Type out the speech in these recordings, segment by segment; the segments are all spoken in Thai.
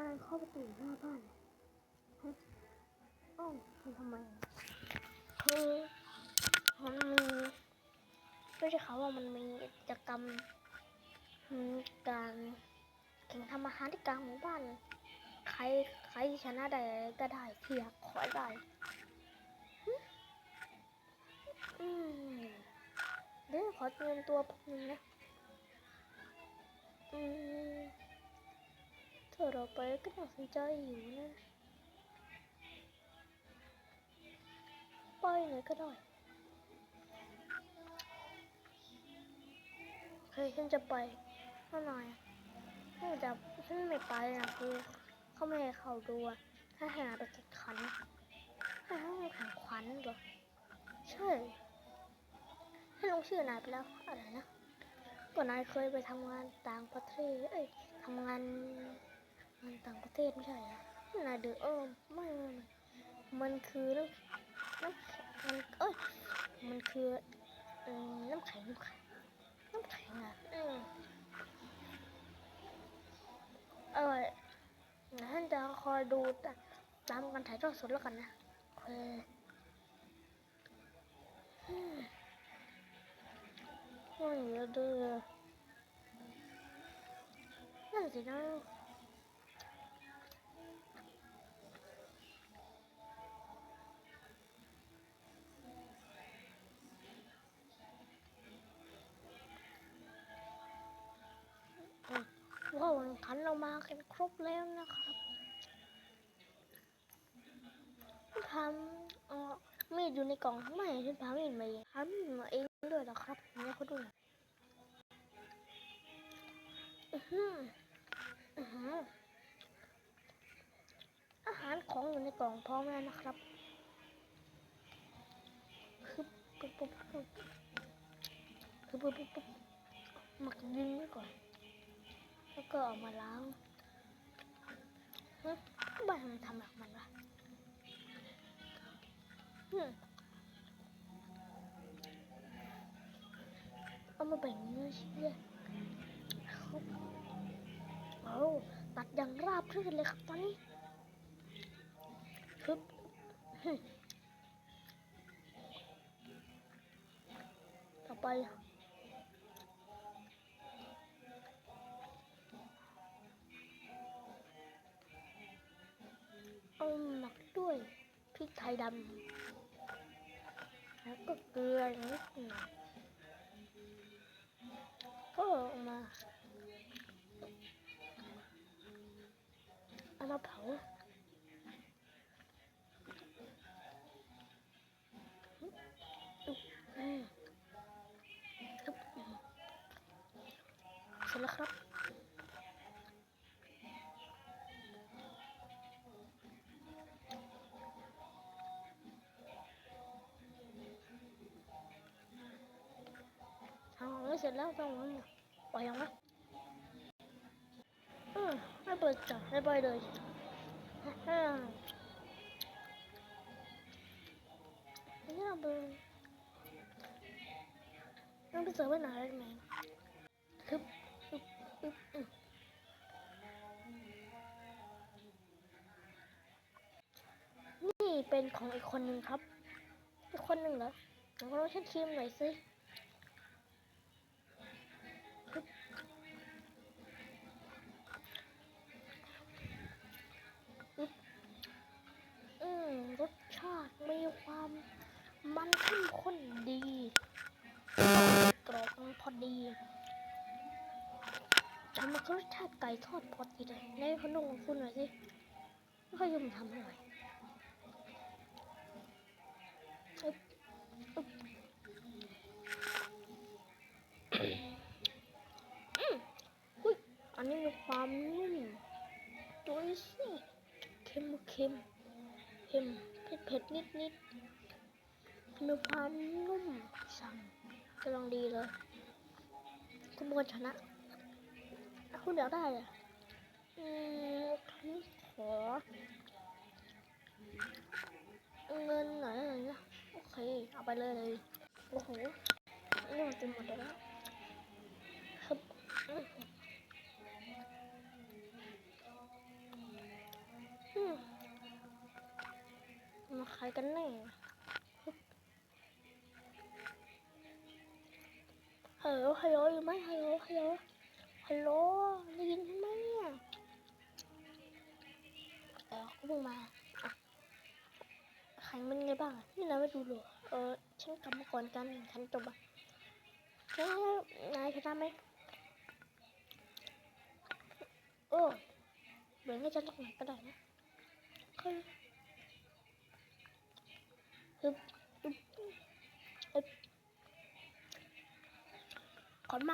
อะไรเข้าประตูหน้าบ้านฮะเอ้ามันทำไมคือมันมีไม่ใช่เขาว่ามันมีกิจกรรมการแข่งทำอาหารที่กลางหมู่บ้าน ใครใครชนะได้ก็ได้เทียขอได้เดี๋ยวขอเตรียมตัวแป๊บนึงนะ อืม เราไปก็น่าสนใจอยู่นะไปไหนก็ได้เฮ้ยฉันจะไปเมื่อไหร่ฉันจะฉันไม่ไปนะคือเขาไม่ให้เข้าดูอะถ้าหาไปแข่งขันให้ให้แข่งขันเหรอใช่ให้ลงชื่อนายไปแล้วอะไรนะก็นายเคยไปทำงานต่างประเทศเอ้ยทำงาน งานต่างประเทศไม่ใช่เหรอนาเดอเออไม่ไม่ไม่มันคือน้ำน้ำแข็งมันเอ้ยมันคือน้ำแข็งน้ำแข็งน้ำแข็งอะอืมเออท่านจะคอยดูตามการถ่ายทอดสดแล้วกันนะโอเคอืมว่าอย่างนี้เด้อนั่นสินะ นคันเรามากันครบแล้วนะครับทำเอ่อมีดอยู่ในกล่องไมฉันพามีดมาเองพามีดมาเองด้วยนะครับเนี่ยเขาดูอือหืออือหืออาหารของอยู่ในกล่องพร้อมแล้วนะครับคือปุ๊บปุ๊บปุ๊บคือปุ๊บปุ๊บปุ๊บหมักดินไว้ก่อน แล้วก็เอามาล้างบ้านมันทำแบบมันวะเอามาแบ่งเนื้อเชื่อครับเอาตัดอย่างราบรื่นเลยครับตอนนี้ฮึบต่อไป เอาหมักด้วยพริกไทยดำแล้วก็เกลือนิดหน่อยก็เอามา เอามาเผาอืมครับเสร็จแล้วครับ ร็จแล้วต้องมันปล่อยยังวะอืมไม่เปิดจับไม่ปล่อยเลยฮ่านนี้เราไปเราไปเสิร์ฟไว้หน่อยได้ไหมฮึบอึบอึบอึบนี่เป็นของอีกคนหนึ่งครับ อีกคนหนึ่งเหรอเดี๋ยวเราฉันชิมหน่อยสิ มันเข้มข้นดีกรอบมันพอดีแต่มันก็รสชาติไก่ทอดพอดีเลยในขนมของคุณหน่อยสิไม่ค่อยยมทำอร่อยอึ๊บอึ๊บอืมอุ้ยอันนี้มีความนุ่มดูสิเค็มเค็มเค็มเผ็ดเผ็ดนิดนิด เนื้อพันนุ่มฉ่ำกำลังดีเลย คุณบอลชนะคุณเดี๋ยวได้อะอืมขอเงินหน่อยอะไรเงี้ยโอเค เอาไปเลยเลยโอ้โหนี่มันจะหมดแล้วครับมาขายกันแน่ ฮัลโหลฮัลโหลอยู่ไหมฮัลโหลฮัลโหลฮัลโหลได้ยินฉันไหมเนี่ยเออเขาเพิ่งมาอะแข่งเป็นไงบ้างนี่นายไม่ดูหรอเออฉันกลับมาก่อนกันฉันจบอะแล้วนายชนะไหมโอ้เดี๋ยวให้ฉันสักหนก็ได้นะโอเคฮึบฮึบฮึบ ขอนม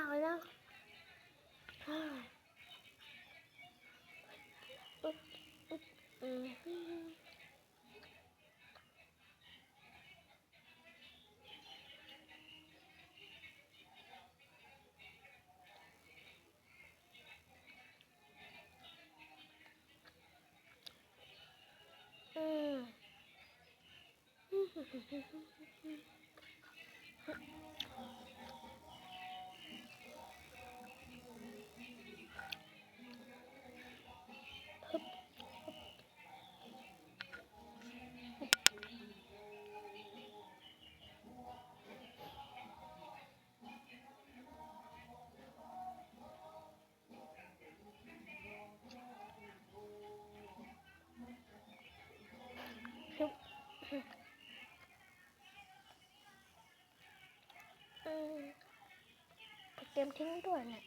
เกมทิ้งด้วยเนี่ย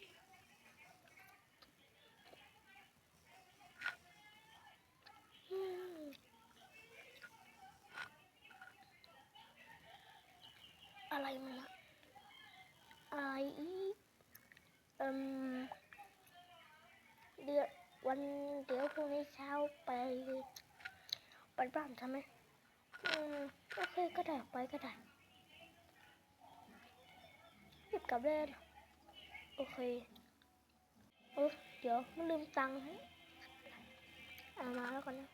อะไรมันอะอะไรอีเอืมเดี๋ยววันเดี๋ยวพรุ่งนี้เช้าไปไปบ้านทำไหมอืมโอเคก็ได้ไปก็ได้รีบกลับเลย โอเคเออเดี๋ยวมันลืมตังค์ให้เอามาแล้วก่อนนะ